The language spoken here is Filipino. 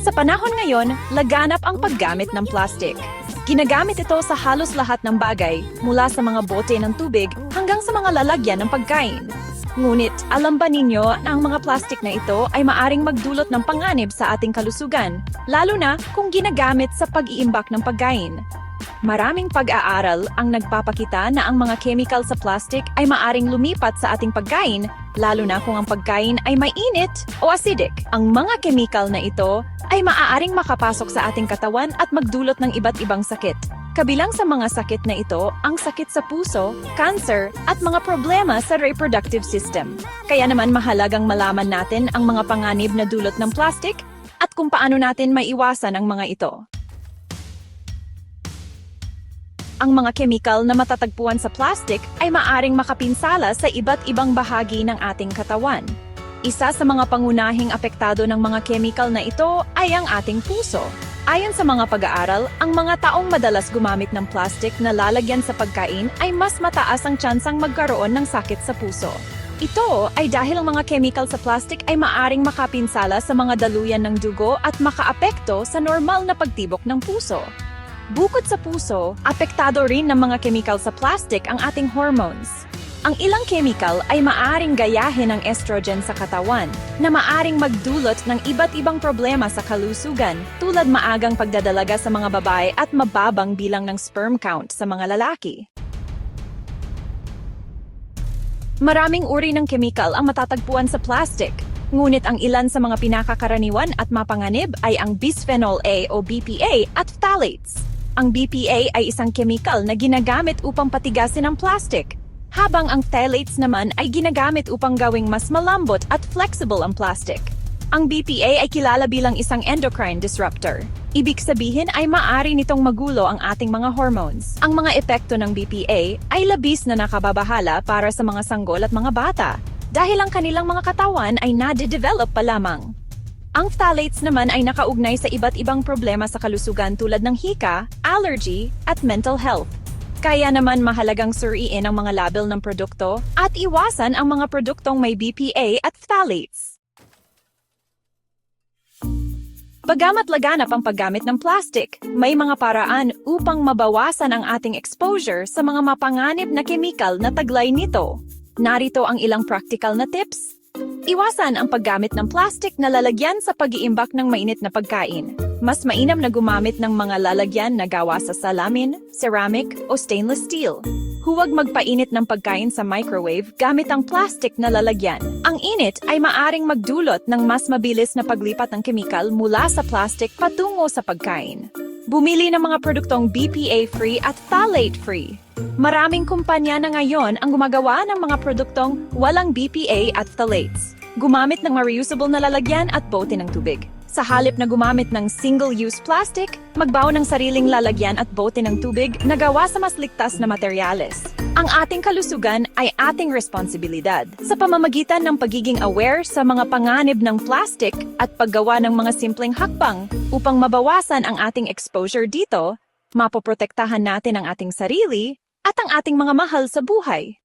Sa panahon ngayon, laganap ang paggamit ng plastic. Ginagamit ito sa halos lahat ng bagay, mula sa mga bote ng tubig hanggang sa mga lalagyan ng pagkain. Ngunit, alam ba ninyo na ang mga plastic na ito ay maaring magdulot ng panganib sa ating kalusugan, lalo na kung ginagamit sa pag-iimbak ng pagkain. Maraming pag-aaral ang nagpapakita na ang mga chemical sa plastic ay maaring lumipat sa ating pagkain, lalo na kung ang pagkain ay mainit o acidic. Ang mga chemical na ito ay maaaring makapasok sa ating katawan at magdulot ng iba't ibang sakit. Kabilang sa mga sakit na ito, ang sakit sa puso, cancer, at mga problema sa reproductive system. Kaya naman mahalagang malaman natin ang mga panganib na dulot ng plastic at kung paano natin maiwasan ang mga ito. Ang mga chemical na matatagpuan sa plastic ay maaring makapinsala sa iba't ibang bahagi ng ating katawan. Isa sa mga pangunahing apektado ng mga chemical na ito ay ang ating puso. Ayon sa mga pag-aaral, ang mga taong madalas gumamit ng plastic na lalagyan sa pagkain ay mas mataas ang tsansang magkaroon ng sakit sa puso. Ito ay dahil ang mga chemical sa plastic ay maaring makapinsala sa mga daluyan ng dugo at makaapekto sa normal na pagtibok ng puso. Bukod sa puso, apektado rin ng mga chemical sa plastic ang ating hormones. Ang ilang chemical ay maaring gayahin ang estrogen sa katawan na maaring magdulot ng iba't ibang problema sa kalusugan tulad maagang pagdadalaga sa mga babae at mababang bilang ng sperm count sa mga lalaki. Maraming uri ng chemical ang matatagpuan sa plastic, ngunit ang ilan sa mga pinakakaraniwan at mapanganib ay ang bisphenol A o BPA at phthalates. Ang BPA ay isang chemical na ginagamit upang patigasin ang plastic, habang ang phthalates naman ay ginagamit upang gawing mas malambot at flexible ang plastic. Ang BPA ay kilala bilang isang endocrine disruptor. Ibig sabihin ay maari nitong magulo ang ating mga hormones. Ang mga epekto ng BPA ay labis na nakababahala para sa mga sanggol at mga bata dahil ang kanilang mga katawan ay nade-develop pa lamang. Ang phthalates naman ay nakaugnay sa iba't ibang problema sa kalusugan tulad ng hika, allergy, at mental health. Kaya naman mahalagang suriin ang mga label ng produkto at iwasan ang mga produktong may BPA at phthalates. Bagamat laganap ang paggamit ng plastic, may mga paraan upang mabawasan ang ating exposure sa mga mapanganib na kemikal na taglay nito. Narito ang ilang practical na tips. Iwasan ang paggamit ng plastic na lalagyan sa pag-iimbak ng mainit na pagkain. Mas mainam na gumamit ng mga lalagyan na gawa sa salamin, ceramic o stainless steel. Huwag magpainit ng pagkain sa microwave gamit ang plastic na lalagyan. Ang init ay maaring magdulot ng mas mabilis na paglipat ng kemikal mula sa plastic patungo sa pagkain. Bumili ng mga produktong BPA-free at phthalate-free. Maraming kumpanya na ngayon ang gumagawa ng mga produktong walang BPA at phthalates. Gumamit ng reusable na lalagyan at bote ng tubig. Sa halip na gumamit ng single-use plastic, magbaon ng sariling lalagyan at bote ng tubig na gawa sa mas ligtas na materyales. Ang ating kalusugan ay ating responsibilidad sa pamamagitan ng pagiging aware sa mga panganib ng plastic at paggawa ng mga simpleng hakbang upang mabawasan ang ating exposure dito, mapoprotektahan natin ang ating sarili at ang ating mga mahal sa buhay.